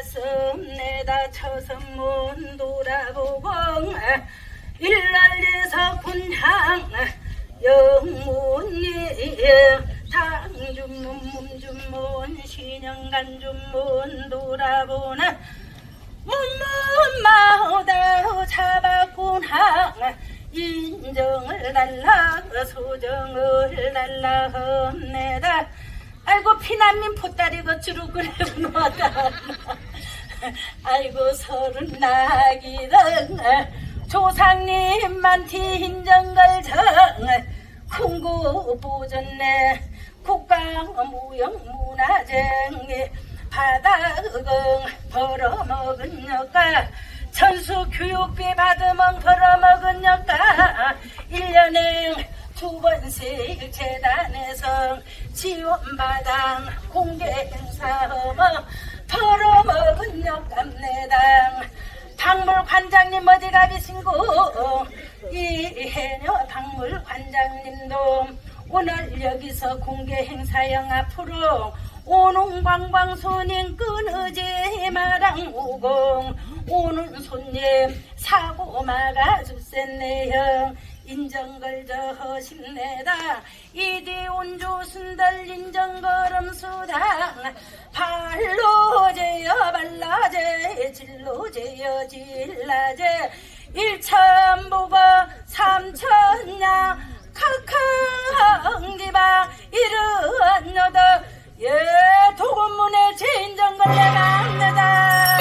왔습니다 처선문 돌아보고 일날에서 군향 영문이 당주문 문주문 신영간주문 돌아보나 문문 마다 잡았구나 인정을 달라 소정을 달라 험내다. 아이고 피난민 포다리 거추로 그래 놓았다 아이고 서른 나기등 조상님만 티인정걸 정 궁구 보전네. 국가무형문화쟁이 바다응 벌어먹은 여가 천수 교육비 받으면 벌어먹은 여가 일년에두 번씩 재단에서 지원받아 공개 행사하며 벌어먹은 여감내당. 박물 관장님 어디 가 계신고? 이 해녀 박물 관장님도 오늘 여기서 공개 행사형 앞으로 오는 관광 손님 끊으지 마랑 오공. 오는 손님 사고 막아주센네형 인정걸저 허심내다. 이디 온조 순달 인정걸음 수당. 발로 제여 발라제 질로 제여 질라제. 일천보고 삼천냥 카카항디바 이르한 여도. 예 도건문의 제인정걸 내갑니다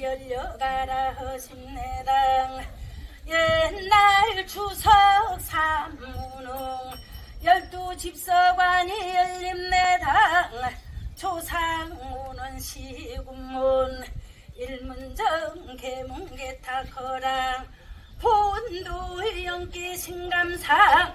열려가라 하십니다 옛날 추석 삼문흥 열두 집서관이 열립니다 조상문은 시군문 일문정 개문개타커랑 본도 영기 신감상